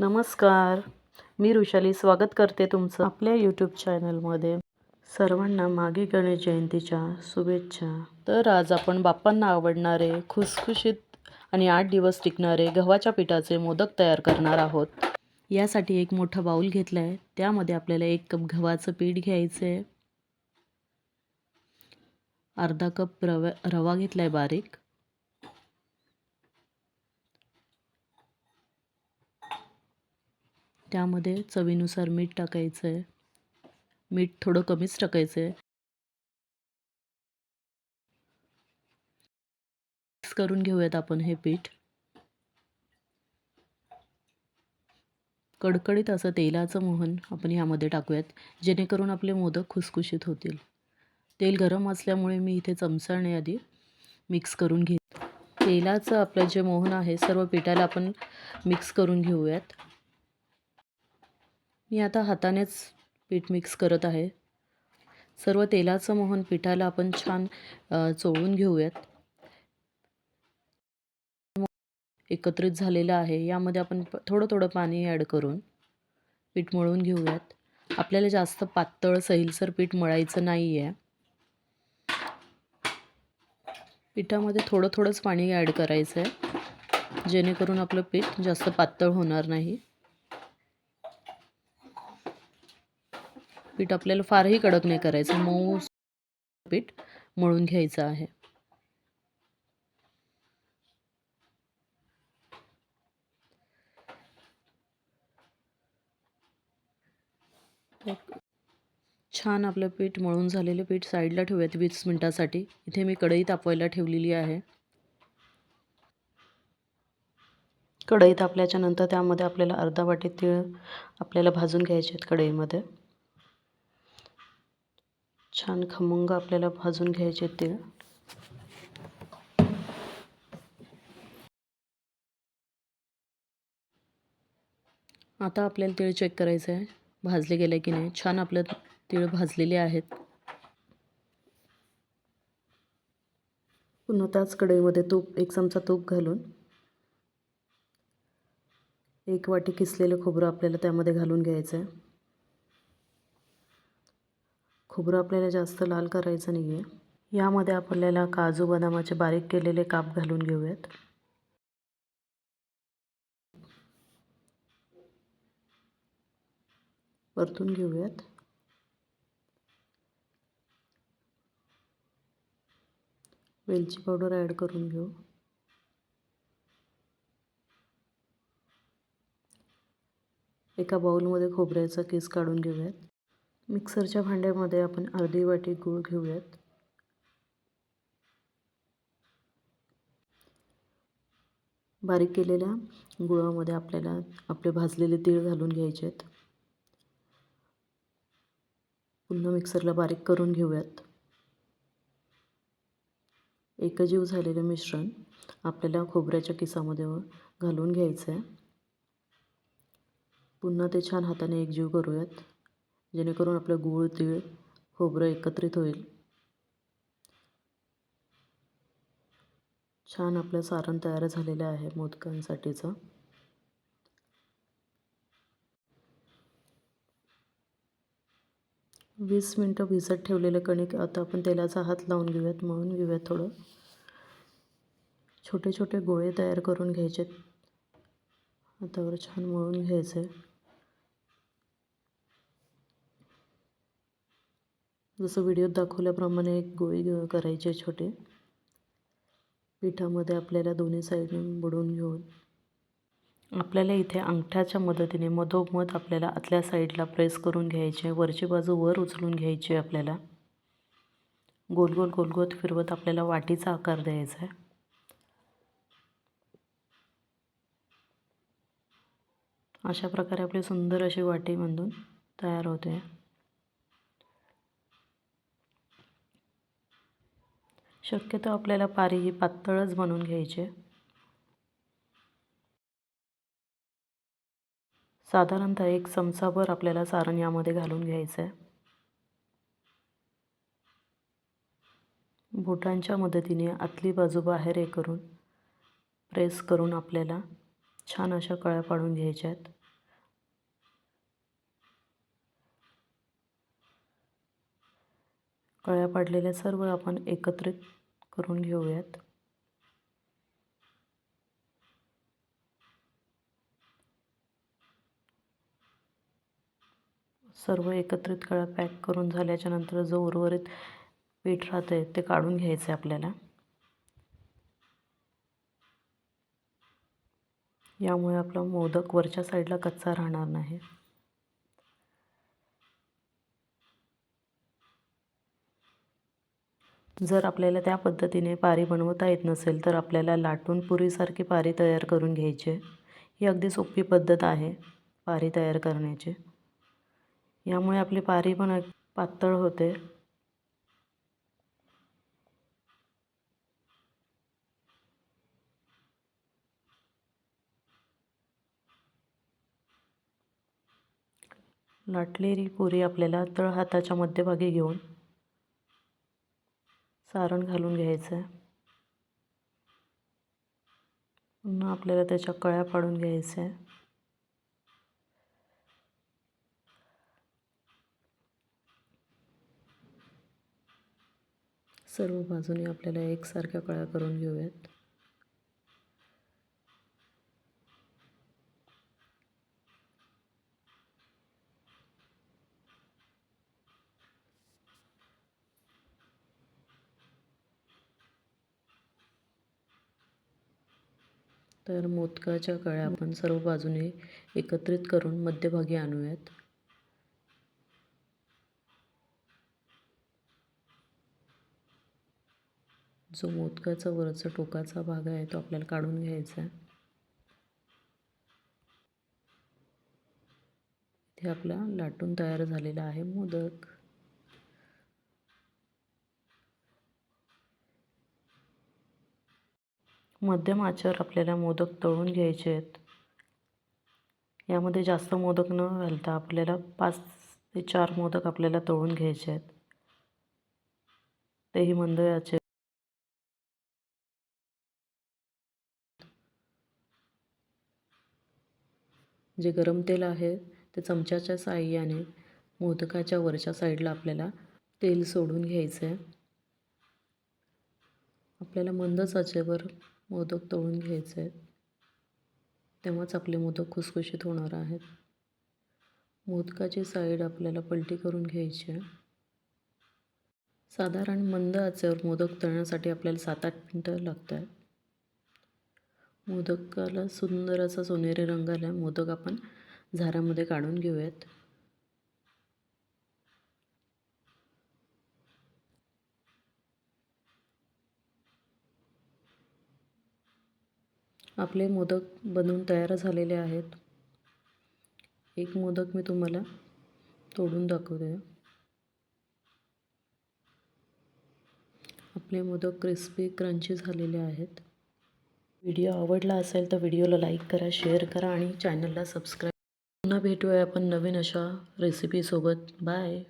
नमस्कार. मी ऋषाली स्वागत करते तुमचं आपल्या यूट्यूब चॅनलमध्ये सर्वांना मागे गणेश जयंतीच्या शुभेच्छा. तर आज आपण बाप्पांना आवडणारे खुसखुशीत आणि आठ दिवस टिकणारे गव्हाच्या पिठाचे मोदक तयार करणार आहोत. यासाठी एक मोठा बाऊल घेतला आहे त्यामध्ये आपल्याला एक कप गव्हाचं पीठ घ्यायचं आहे अर्धा कप रवा रवा घेतला आहे बारीक. त्यामध्ये चवीनुसार मीठ टाकायचं आहे मीठ थोडं कमीच टाकायचं आहे मिक्स करून घेऊयात आपण हे पीठ. कडकडीत असं तेलाचं मोहन आपण ह्यामध्ये टाकूयात जेणेकरून आपले मोदक खुसखुशीत होतील. तेल गरम असल्यामुळे मी इथे चमचाने आधी मिक्स करून घेत. तेलाचं आपलं जे मोहन आहे सर्व पिठाला आपण मिक्स करून घेऊयात. मी आता हातानेच पीठ मिक्स करत आहे. सर्व तेलाचं मोहन पिठाला आपण छान चोळून घेऊयात. एकत्रित झालेलं आहे. यामध्ये आपण थोडं थोडं पाणी ॲड करून पीठ मळून घेऊयात. आपल्याला जास्त पातळ सैलसर पीठ मळायचं नाही आहे पिठामध्ये थोडं थोडंच पाणी ॲड करायचं आहे जेणेकरून आपलं पीठ जास्त पातळ होणार नाही. पीठ आपल्याला फारही कडक नाही करायचं. मऊ पीठ मळून घ्यायचं आहे. छान आपलं पीठ मळून झालेलं पीठ साईडला ठेवूयात वीस मिनटासाठी. इथे मी कढई तापवायला ठेवलेली आहे. कढई तापल्याच्या नंतर त्यामध्ये आपल्याला अर्धा वाटी तीळ आपल्याला भाजून घ्यायचे आहेत कढईमध्ये. छान खमंग आपल्याला भाजून घ्यायचे तीळ आता आपल्याला तीळ चेक करायचं आहे भाजले गेले की नाही. छान आपलं तीळ भाजलेले आहेत. पुन्हा त्याच कढईमध्ये तूप एक चमचा तूप घालून. एक वाटी किसलेलं खोबरं आपल्याला त्यामध्ये घालून घ्यायचं आहे खोबरं आपल्याला जास्त लाल करायचं नाही आहे यामध्ये आपल्याला काजू बदामाचे बारीक केलेले काप घालून घेऊयात. परतून घेऊयात. वेलची पावडर ॲड करून घेऊ. एका बाउलमध्ये खोबऱ्याचा केस काढून घेऊयात. मिक्सरच्या भांड्यामध्ये आपण अर्धी वाटी गूळ घेऊयात. बारीक केलेल्या गुळामध्ये आपल्याला आपले भाजलेले तीळ घालून घ्यायचे आहेत. पुन्हा मिक्सरला बारीक करून घेऊयात. एकजीव झालेलं मिश्रण आपल्याला खोबऱ्याच्या किसामध्ये घालून घ्यायचं आहे पुन्हा ते छान हाताने एकजीव करूयात. जेणेकरून आपलं गूळ तीळ खोबरं एकत्रित होईल. छान आपलं सारण तयार झालेलं आहे मोदकांसाठीचं. वीस मिनटं भिजत ठेवलेलं कणिक आता आपण तेलाचा हात लावून घेऊयात मळून घेऊयात थोडं. छोटे छोटे गोळे तयार करून घ्यायचे. हातावर छान मळून घ्यायचे. जसं व्हिडिओत दाखवल्याप्रमाणे एक गोळी करायचे छोटे. पिठामध्ये आपल्याला दोन्ही साईडने बुडवून घेऊन आपल्याला इथे अंगठ्याच्या मदतीने मधोमध आपल्याला आतल्या साईडला प्रेस करून घ्यायचे वरची बाजू वर उचलून घ्यायची आपल्याला. गोल गोल गोल गोल फिरवत आपल्याला वाटीचा आकार द्यायचा आहे. अशा प्रकारे आपली सुंदर अशी वाटी बांधून तयार होते. शक्यतो आपल्याला पारी ही पातळच बनवून घ्यायची. साधारणतः एक चमचाभर आपल्याला सारण यामध्ये घालून घ्यायचं आहे बोटांच्या मदतीने आतली बाजू बाहेर हे करून प्रेस करून आपल्याला छान अशा कळ्या पाडून घ्यायच्या आहेत कळ्या पाडलेल्या सर्व आपण एकत्रित करून घेऊयात. सर्व एकत्रित कळा पॅक करून झाल्याच्यानंतर जो उर्वरित पीठ राहतं ते काढून घ्यायचं आहे आपल्याला. यामुळे आपला मोदक वरच्या साईडला कच्चा राहणार नाही. जर आपल्याला त्या पद्धतीने पारी बनवता येत नसेल तर आपल्याला लाटून पुरीसारखी पारी तयार करून घ्यायची. ही अगदी सोपी पद्धत आहे पारी तयार करण्याची. यामुळे आपली पारी पण पातळ होते. लाटलेली पुरी आपल्याला तळ हाताच्या मध्यभागी घेऊन सारण घालून घ्यायचं आहे. पुन्हा आपल्याला त्याच्या कळ्या पाडून घ्यायच्या आहे. सर्व बाजूने आपल्याला एकसारख्या कळ्या करून घेऊयात. तर मोदकाच्या कळ्या आपण सर्व बाजूने एकत्रित करून मध्यभागी आणूयात. जो मोदकाचा वरचा टोकाचा भाग आहे तो आपल्याला काढून घ्यायचा आहे. इथे आपला लाटून तयार झालेला आहे मोदक. मध्यम आचेवर आपल्याला मोदक तळून घ्यायचे आहेत. यामध्ये जास्त मोदक न घालता आपल्याला पाच ते चार मोदक आपल्याला तळून घ्यायचे आहेत. तेही मंद आचे जे गरम तेल आहे ते चमच्याच्या साहाय्याने मोदकाच्या वरच्या साईडला आपल्याला तेल सोडून घ्यायचं आहे आपल्याला मंदच आचेवर मोदक तळून घ्यायचे. आहेत तेव्हाच आपले मोदक खुसखुशीत होणार आहेत. मोदकाची साईड आपल्याला पलटी करून घ्यायची आहे. साधारण मंद आचेवर मोदक तळण्यासाठी आपल्याला सात आठ मिनटं लागत आहेत. मोदकाला सुंदर असा सोनेरी रंग आला मोदक आपण झाऱ्यामध्ये काढून घेऊयात. आपले मोदक बनवून तयार झालेले आहेत. एक मोदक मी तुम्हाला तोडून दाखवते आपले मोदक क्रिस्पी क्रंची झालेले आहेत. व्हिडिओ आवडला असेल तर व्हिडिओला लाईक करा शेअर करा आणि चॅनलला सबस्क्राईब पुन्हा भेटूया आपण नवीन अशा रेसिपीसोबत बाय